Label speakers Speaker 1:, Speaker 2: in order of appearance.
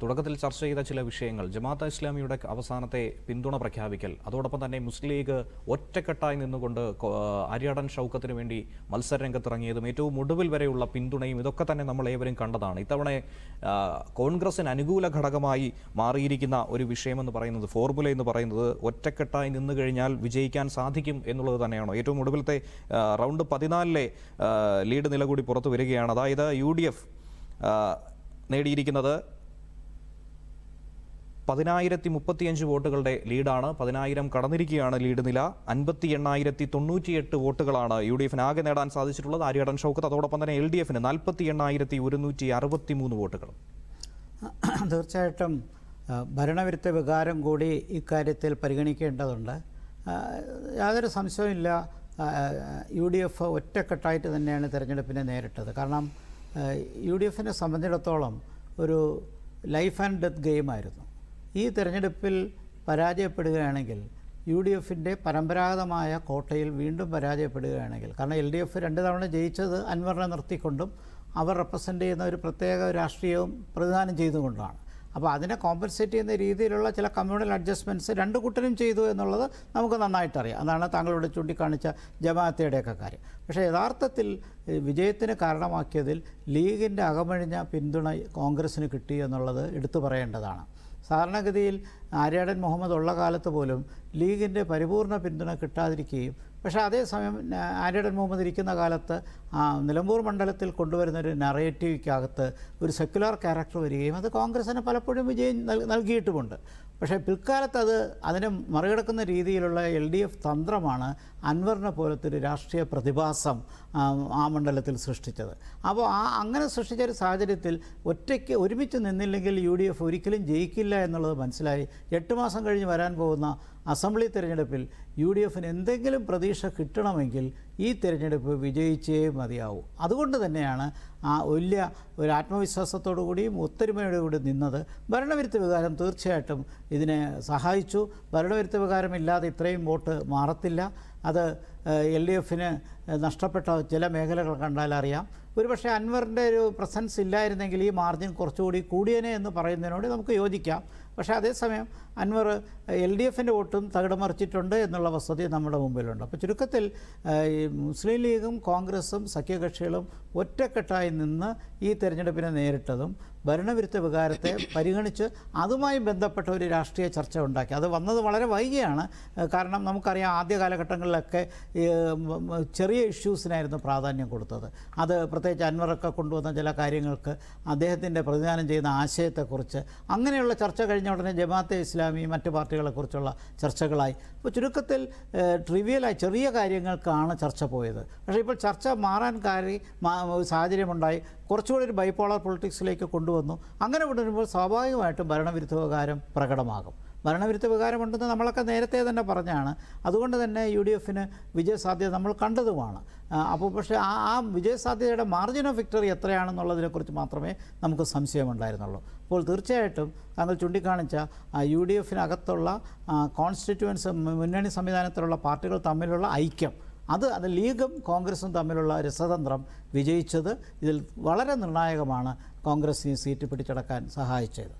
Speaker 1: തുടക്കത്തിൽ ചർച്ച ചെയ്ത ചില വിഷയങ്ങൾ. ജമാഅത്ത് ഇസ്ലാമിയുടെ അവസാനത്തെ പിന്തുണ പ്രഖ്യാപിക്കൽ. അതോടൊപ്പം തന്നെ മുസ്ലിം ലീഗ് ഒറ്റക്കെട്ടായി നിന്നുകൊണ്ട് ആര്യാടൻ ഷൗക്കത്തിന് വേണ്ടി മത്സര രംഗത്തിറങ്ങിയതും ഏറ്റവും ഒടുവിൽ വരെയുള്ള പിന്തുണയും ഇതൊക്കെ തന്നെ നമ്മൾ ഏവരും കണ്ടതാണ്. ഇത്തവണ കോൺഗ്രസിന് അനുകൂല ഘടകമായി മാറിയിരിക്കുന്ന ഒരു വിഷയമെന്ന് പറയുന്നത് ഫോർമുല എന്ന് പറയുന്നത് ഒറ്റക്കെട്ടായി നിന്നു കഴിഞ്ഞാൽ വിജയിക്കാൻ സാധിക്കും എന്നുള്ളത് തന്നെയാണോ? ഏറ്റവും ഒടുവിലത്തെ റൗണ്ട് പതിനാലിലെ ലീഡ് നില കൂടി പുറത്തു വരികയാണ്. അതായത് യു ഡി എഫ് നേടിയിരിക്കുന്നത് പതിനായിരത്തി മുപ്പത്തിയഞ്ച് വോട്ടുകളുടെ ലീഡാണ്. പതിനായിരം കടന്നിരിക്കുകയാണ് ലീഡ് നില. അൻപത്തി എണ്ണായിരത്തി തൊണ്ണൂറ്റിയെട്ട് വോട്ടുകളാണ് യു ഡി എഫിന് ആകെ നേടാൻ സാധിച്ചിട്ടുള്ളത്. ആര്യടൻ ഷൗക്കത്ത് അതോടൊപ്പം തന്നെ എൽ ഡി എഫിന് നാൽപ്പത്തി എണ്ണായിരത്തി ഒരുന്നൂറ്റി അറുപത്തി മൂന്ന് വോട്ടുകൾ.
Speaker 2: തീർച്ചയായിട്ടും ഭരണവിരുദ്ധ വികാരം കൂടി ഇക്കാര്യത്തിൽ പരിഗണിക്കേണ്ടതുണ്ട്. യാതൊരു സംശയവുമില്ല. യു ഡി എഫ് ഒറ്റക്കെട്ടായിട്ട് തന്നെയാണ് തിരഞ്ഞെടുപ്പിനെ നേരിട്ടത്. കാരണം യു ഡി എഫിനെ സംബന്ധിച്ചിടത്തോളം ഒരു ലൈഫ് ആൻഡ് ഡെത്ത് ഗെയിമായിരുന്നു. ഈ തിരഞ്ഞെടുപ്പിൽ പരാജയപ്പെടുകയാണെങ്കിൽ യു ഡി എഫിന്റെ പരമ്പരാഗതമായ കോട്ടയിൽ വീണ്ടും പരാജയപ്പെടുകയാണെങ്കിൽ കാരണം എൽ ഡി എഫ് രണ്ട് തവണ ജയിച്ചത് അൻവറിനെ നിർത്തിക്കൊണ്ടും അവർ റെപ്രസെന്റ് ചെയ്യുന്ന ഒരു പ്രത്യേക രാഷ്ട്രീയവും പ്രതിദാനം ചെയ്തുകൊണ്ടാണ്. അപ്പോൾ അതിനെ കോമ്പൻസേറ്റ് ചെയ്യുന്ന രീതിയിലുള്ള ചില കമ്മ്യൂണൽ അഡ്ജസ്റ്റ്മെന്റ്സ് രണ്ട് കൂട്ടരും ചെയ്തു എന്നുള്ളത് നമുക്ക് നന്നായിട്ടറിയാം. അതാണ് താങ്കളിവിടെ ചൂണ്ടിക്കാണിച്ച ജമാഅത്തയുടെയൊക്കെ കാര്യം. പക്ഷേ യഥാർത്ഥത്തിൽ വിജയത്തിന് കാരണമാക്കിയതിൽ ലീഗിന്റെ അകമഴിഞ്ഞ പിന്തുണ കോൺഗ്രസ്സിന് കിട്ടി എന്നുള്ളത് എടുത്തു പറയേണ്ടതാണ്. സാധാരണഗതിയിൽ ആര്യാടൻ മുഹമ്മദ് ഉള്ള കാലത്ത് പോലും ലീഗിന്റെ പരിപൂർണ പിന്തുണ കിട്ടാതിരിക്കുകയും പക്ഷേ അതേസമയം ആര്യാടൻ മുഹമ്മദ് ഇരിക്കുന്ന കാലത്ത് നിലമ്പൂർ മണ്ഡലത്തിൽ കൊണ്ടുവരുന്ന ഒരു നറേറ്റീവിക്കകത്ത് ഒരു സെക്യുലർ ക്യാരക്ടർ വരികയും അത് കോൺഗ്രസ്സിന് പലപ്പോഴും വിജയം നൽ- നൽകിയിട്ടുമുണ്ട്. പക്ഷേ പിൽക്കാലത്ത് അത് അതിനെ മറികടക്കുന്ന രീതിയിലുള്ള എൽ ഡി എഫ് തന്ത്രമാണ് അൻവറിനെ പോലത്തെ ഒരു രാഷ്ട്രീയ പ്രതിഭാസം ആ, മണ്ഡലത്തിൽ സൃഷ്ടിച്ചത്. അപ്പോൾ ആ അങ്ങനെ സൃഷ്ടിച്ച ഒരു സാഹചര്യത്തിൽ ഒറ്റയ്ക്ക് ഒരുമിച്ച് നിന്നില്ലെങ്കിൽ യു ഡി എഫ് ഒരിക്കലും ജയിക്കില്ല എന്നുള്ളത് മനസ്സിലായി. എട്ട് മാസം കഴിഞ്ഞ് വരാൻ പോകുന്ന അസംബ്ലി തിരഞ്ഞെടുപ്പിൽ യു ഡി എഫിന് എന്തെങ്കിലും പ്രതീക്ഷ കിട്ടണമെങ്കിൽ ഈ തിരഞ്ഞെടുപ്പ് വിജയിച്ചേ മതിയാവൂ. അതുകൊണ്ട് തന്നെയാണ് ആ വലിയ ഒരു ആത്മവിശ്വാസത്തോടു കൂടിയും ഒത്തൊരുമയോടു കൂടി നിന്നത്. ഭരണവിരുദ്ധ വികാരം തീർച്ചയായിട്ടും ഇതിനെ സഹായിച്ചു. ഭരണവിരുദ്ധ വികാരം ഇല്ലാതെ ഇത്രയും വോട്ട് മാറത്തില്ല. അത് എൽ ഡി എഫിന് നഷ്ടപ്പെട്ട ചില മേഖലകൾ കണ്ടാൽ അറിയാം. ഒരുപക്ഷെ അൻവറിന്റെ ഒരു പ്രസൻസ് ഇല്ലായിരുന്നെങ്കിൽ ഈ മാർജിൻ കുറച്ചുകൂടി കൂടിയനെ എന്ന് പറയുന്നതിനോട് നമുക്ക് യോജിക്കാം. പക്ഷേ അതേസമയം അൻവർ എൽ ഡി എഫിന്റെ വോട്ടും തകിടമറിച്ചിട്ടുണ്ട് എന്നുള്ള വസ്തുത നമ്മുടെ മുമ്പിലുണ്ട്. അപ്പോൾ ചുരുക്കത്തിൽ ഈ മുസ്ലിം ലീഗും കോൺഗ്രസും സഖ്യകക്ഷികളും ഒറ്റക്കെട്ടായി നിന്ന് ഈ തെരഞ്ഞെടുപ്പിനെ നേരിട്ടതും ഭരണവിരുദ്ധ വികാരത്തെ പരിഗണിച്ച് അതുമായി ബന്ധപ്പെട്ട ഒരു രാഷ്ട്രീയ ചർച്ച ഉണ്ടാക്കി. അത് വന്നത് വളരെ വൈകിയാണ്. കാരണം നമുക്കറിയാം ആദ്യ കാലഘട്ടങ്ങളിലൊക്കെ ചെറിയ ഇഷ്യൂസിനായിരുന്നു പ്രാധാന്യം കൊടുത്തത്. അത് പ്രത്യേകിച്ച് അൻവറൊക്കെ കൊണ്ടുവന്ന ചില കാര്യങ്ങൾക്ക് അദ്ദേഹത്തിന്റെ പ്രതിദാനം ചെയ്യുന്ന ആശയത്തെക്കുറിച്ച് അങ്ങനെയുള്ള ചർച്ച കഴിഞ്ഞ ഉടനെ ജമാഅത്തെ ഇസ്ലാമി മറ്റ് പാർട്ടികളെക്കുറിച്ചുള്ള ചർച്ചകളായി. അപ്പോൾ ചുരുക്കത്തിൽ ട്രിവിയലായി ചെറിയ കാര്യങ്ങൾക്കാണ് ചർച്ച പോയത്. പക്ഷേ ഇപ്പോൾ ചർച്ച മാറാൻ കാര്യം സാഹചര്യമുണ്ടായി. കുറച്ചുകൂടി ഒരു ബൈപോളർ പൊളിറ്റിക്സിലേക്ക് കൊണ്ടുവന്നു. അങ്ങനെ കൊണ്ടുവരുമ്പോൾ സ്വാഭാവികമായിട്ടും ഭരണവിരുദ്ധ വികാരം പ്രകടമാകും. ഭരണവിരുദ്ധ വികാരമുണ്ടെന്ന് നമ്മളൊക്കെ നേരത്തെ തന്നെ പറഞ്ഞാണ്. അതുകൊണ്ട് തന്നെ യു ഡി എഫിന് വിജയസാധ്യത നമ്മൾ കണ്ടതുമാണ്. അപ്പോൾ പക്ഷേ ആ ആ വിജയസാധ്യതയുടെ മാർജിൻ ഓഫ് വിക്ടറി എത്രയാണെന്നുള്ളതിനെക്കുറിച്ച് മാത്രമേ നമുക്ക് സംശയമുണ്ടായിരുന്നുള്ളൂ. അപ്പോൾ തീർച്ചയായിട്ടും താങ്കൾ ചൂണ്ടിക്കാണിച്ച യു ഡി എഫിനകത്തുള്ള കോൺസ്റ്റിറ്റ്യുവൻസ് മുന്നണി സംവിധാനത്തിലുള്ള പാർട്ടികൾ തമ്മിലുള്ള ഐക്യം. അത് അത് ലീഗും കോൺഗ്രസും തമ്മിലുള്ള രസതന്ത്രം വിജയിച്ചത് ഇതിൽ വളരെ നിർണായകമാണ് കോൺഗ്രസ് ഈ സീറ്റ് പിടിച്ചടക്കാൻ സഹായിച്ചത്.